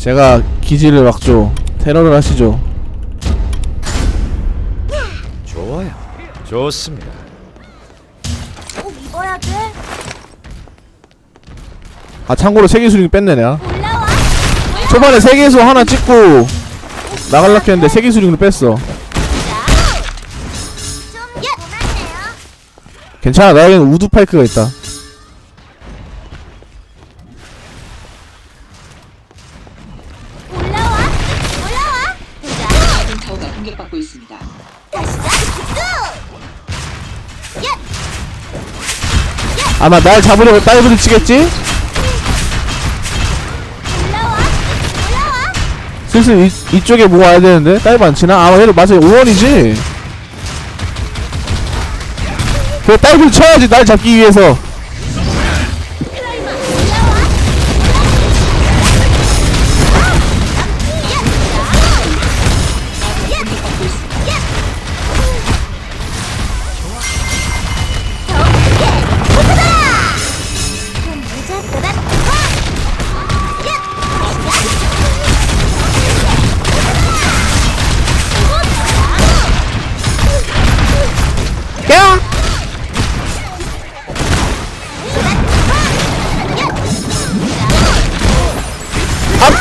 제가 기지를 막죠. 테러를 하시죠. 좋아요. 좋습니다. 꼭 입어야 돼. 아 참고로 세계수링 뺐네 내가. 올라와. 초반에 세계수 하나 찍고 나갈라 했는데 세계수링을 뺐어. 좀. 괜찮아 나에겐 우드 파이크가 있다. 아마 날 잡으려고? 올라와. 올라와. 슬슬 이, 이쪽에 뭐 와야 되는데 다이브 안 치나? 아 얘를 맞아 5원이지 그 다이브를 쳐야지 날 잡기 위해서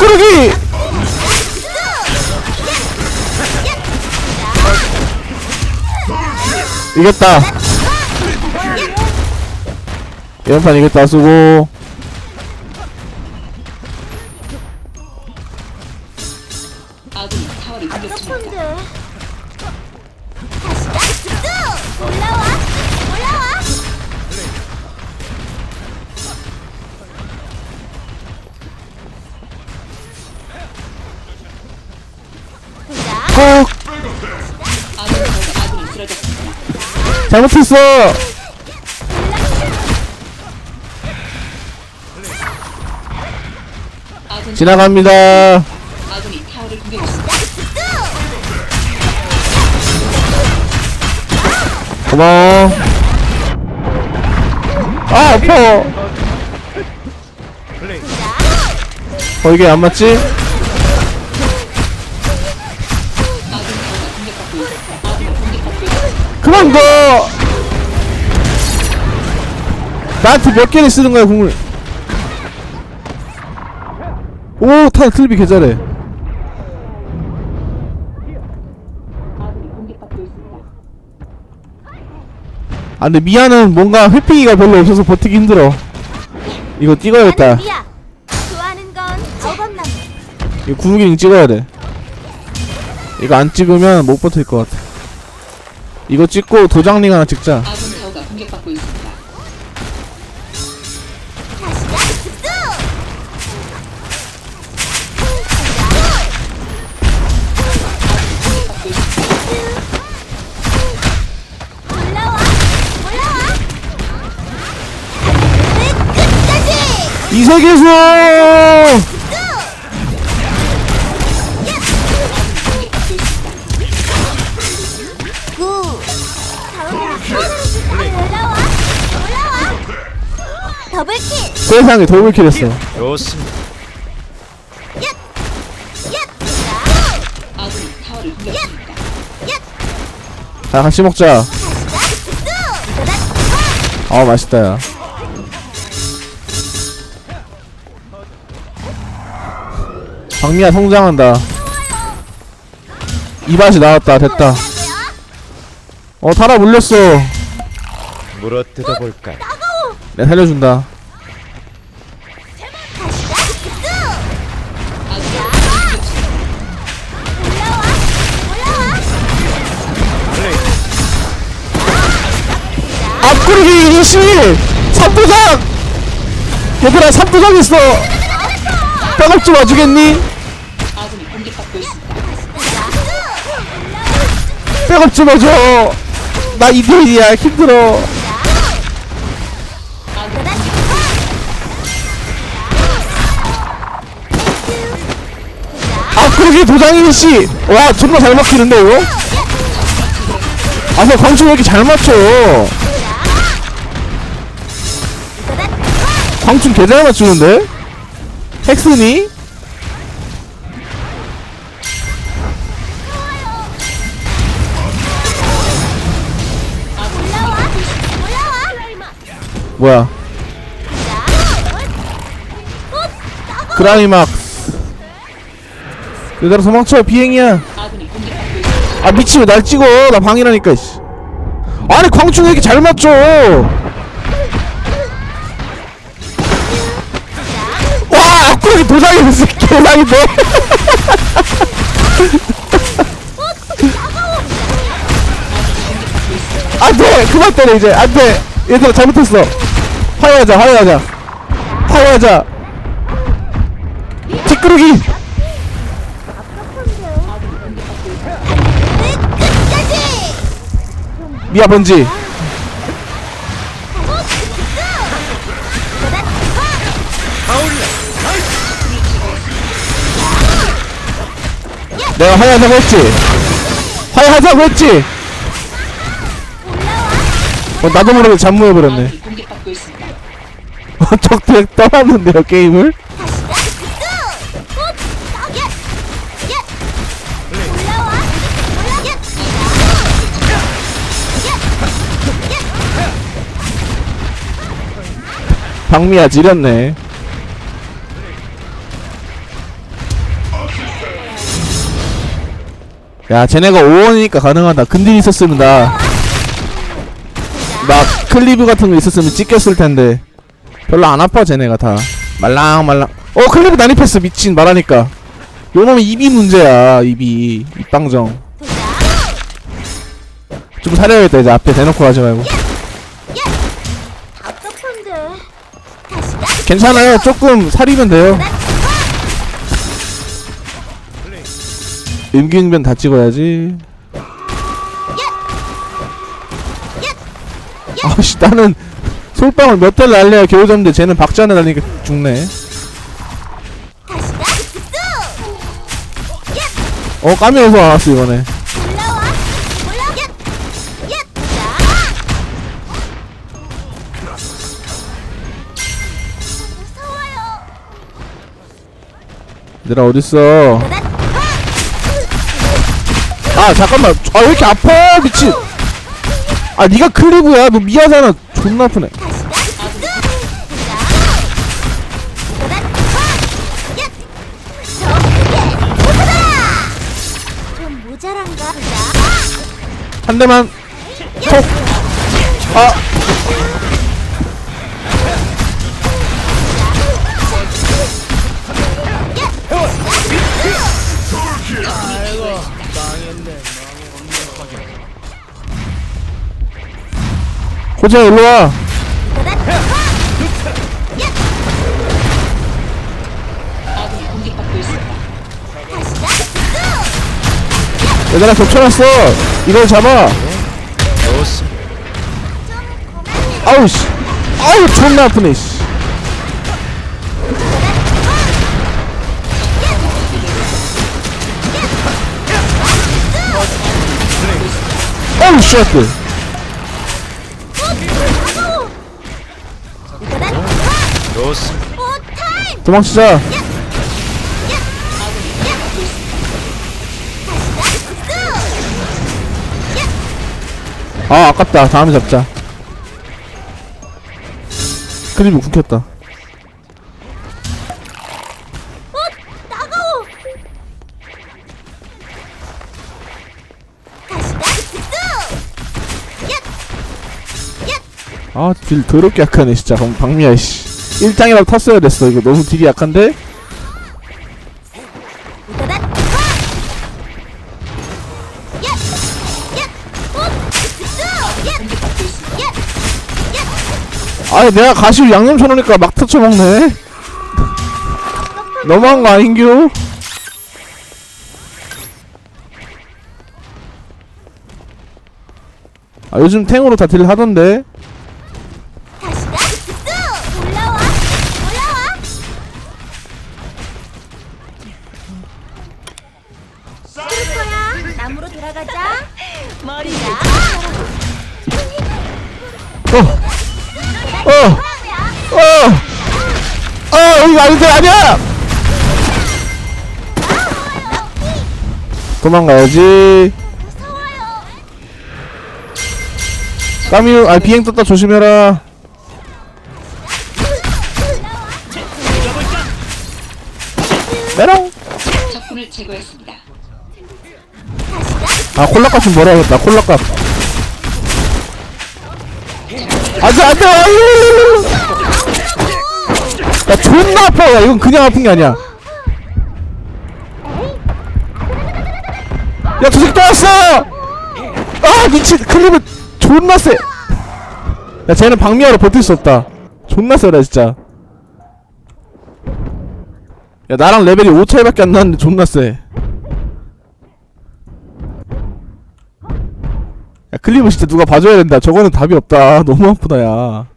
앞구르기! 이겼다 이번 판 이겼다 수고 잘못했어 지나갑니다. 고마워 아 아파 어 이게 안 맞지? 그만 둬 나한테 몇 개를 쓰는 거야 국물 오타 클립이 개 잘해 아군이 공격받고 있습니다. 아 근데 미아는 뭔가 회피기가 별로 없어서 버티기 힘들어 이거 찍어야겠다. 좋아하는 건. 이거 구르기는 찍어야 돼 이거 안 찍으면 못 버틸 것 같아 이거 찍고 도장링 하나 찍자 아군 타워가 공격받고 있습니다. 이 세계수 구. 세상에 더블킬 했어. 좋습니다. 자 같이 먹자. 뚝. 아 맛있다. 야 박미야 성장한다. 이 맛이 나왔다. 됐다. 어 타라 물렸어. 물어 뜯어볼까요? 내가 살려준다 앞구르기 이시 삼부장 얘들아 삼부장 있어. 백업 좀 와주겠니? 백업 좀 와줘. 나 이대일이야. 힘들어. 앞구르기 도장인 씨 와 존나 잘 막히는데 이거? 아서 광충 왜 이렇게 잘 맞춰 방충 개잘 맞추는데? 헥슨이? 뭐야? 그라이막스. 그대로 도망쳐 비행이야. 아 미치고 날 찍어. 나 방이라니까 아니 광충 왜 이렇게 잘 맞춰? 와 앞구르기 도장이 개상인데 안돼 그만 때려 이제. 안돼 얘들아 잘못했어. 화해하자 화해하자. 화해하자. 뒷구르기. 끝까지 미아 번지 내가 화해하자고 했지? 화해하자고 했지? 어, 나도 모르게 잠무해버렸네. 적대 떠났는데요 게임을? 박미야 지렸네 야 쟤네가 5원이니까 가능하다. 근딜 있었으면 나막 클리브 같은 거 있었으면 찍혔을 텐데. 별로 안 아파 쟤네가 다. 말랑말랑. 어 클리브 난입했어 미친. 말하니까. 요놈은 입이 문제야 입이 입방정. 좀 사려야겠다 이제 앞에 대놓고 하지 말고. 다시 가. 괜찮아요. 조금 사리면 돼요 임기응변 다 찍어야지. 아씨 나는 솔방울 몇 달 날려야 겨우 잡는데 쟤는 박자는 날리니까 죽네. 어 까미에서 나왔어 이번에. 얘들아 어딨어 아 잠깐만. 아 왜 이렇게 아파? 미친. 아 니가 클리브야. 너 미아잖아 존나 아프네? 한 대만. 톡. 아. 호재 일로와. 얘들아 겹쳐놨어 이걸 잡아. 아우 씨 아우 존나 아프네 씨 어우 쉣 좋습 도망치자. 아 아깝다. 다음에 잡자! 다시 가 아딜 더럽게 약하네 진짜. 방- 박미야 씨 1장이라도 탔어야 됐어 이거 너무 딜이 약한데? 아니 내가 가시를 양념 쳐놓으니까 막 터쳐먹네 너무한 거 아닌겨? 아 요즘 탱으로 다 딜 하던데 날아가자. 머리가. 어. 어, 어, 어, 어, 여기 아닌데 아니야. 도망가야지. 까미유, 아 비행 떴다 조심해라. 메롱. 적군을 제거했습니다. 아 콜라값 좀 벌어야겠다. 콜라값. 안돼 안돼 야 존나 아파. 야 이건 그냥 아픈 게 아니야. 야저 새끼 또 왔어! 아 미친 클립은 존나 쎄야 쟤는 방미하러 버틸 수 없다. 존나 세다 진짜. 야 나랑 레벨이 5 차이밖에 안 나는데 존나 쎄 야 클립은 진짜 누가 봐줘야 된다. 저거는 답이 없다. 너무 아프다 야.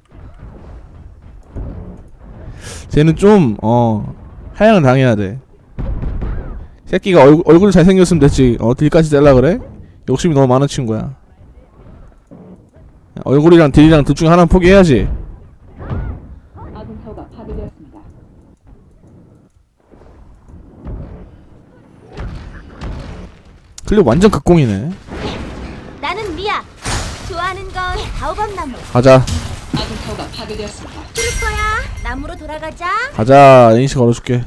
쟤는 좀어 하향을 당해야 돼. 새끼가 얼, 얼굴 잘생겼으면 됐지. 어 딜까지 뗄라 그래? 욕심이 너무 많은 친구야. 야, 얼굴이랑 딜이랑 둘 중에 하나는 포기해야지. 파괴되었습니다. 클립 완전 극공이네 바오밤 나무. 가자 아군 타워가 파괴되었습니다. 트루퍼야, 나무로 돌아가자. 가자 애니씨 걸어줄게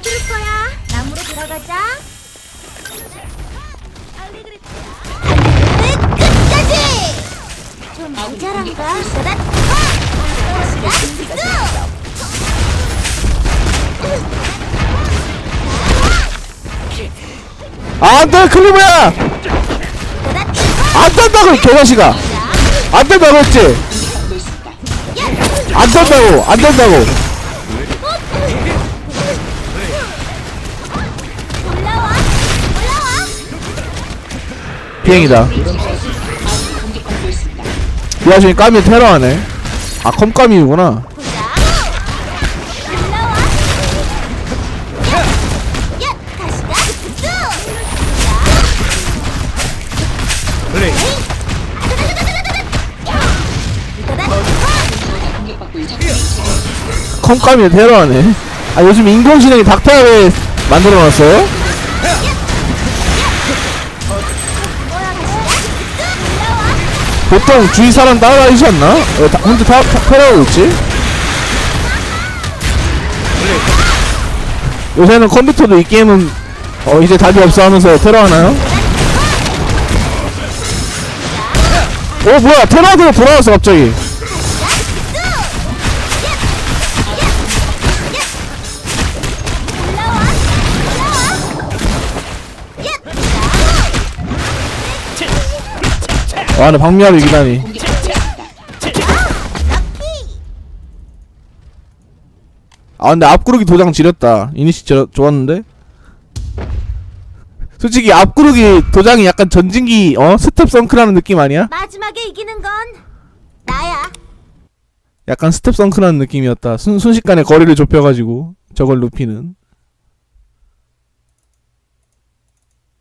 트루퍼야, 나무로 돌아가자. 끝까지. 좀 모자란가? 안돼 따단. 안 된다고 이 개자식아 안 된다고 했지. 안 된다고 안 된다고. 비행이다. 이 와중에 까미 테러하네 아 컴까미구나 컴까미 테러하네 아 요즘 인공지능이 닥터를 만들어놨어요? 보통 주위 사람 따라다니지 않나? 왜 다, 혼자 타, 타, 테러하고 있지? 요새는 컴퓨터도 이 게임은 어 이제 답이 없어 하면서 테러하나요? 어 뭐야 테러하다가 돌아왔어 갑자기 와 근데 박미아를 이기다니. 아 근데 앞구르기 도장 지렸다. 이니시 저, 좋았는데? 솔직히 앞구르기 도장이 약간 전진기 어? 스텝 성크라는 느낌 아니야? 마지막에 이기는 건 나야. 약간 스텝 성크라는 느낌이었다. 순, 순식간에 거리를 좁혀가지고 저걸 눕히는.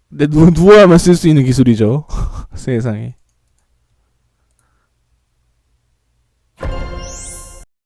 근데 누, 누워야만 쓸 수 있는 기술이죠. 세상에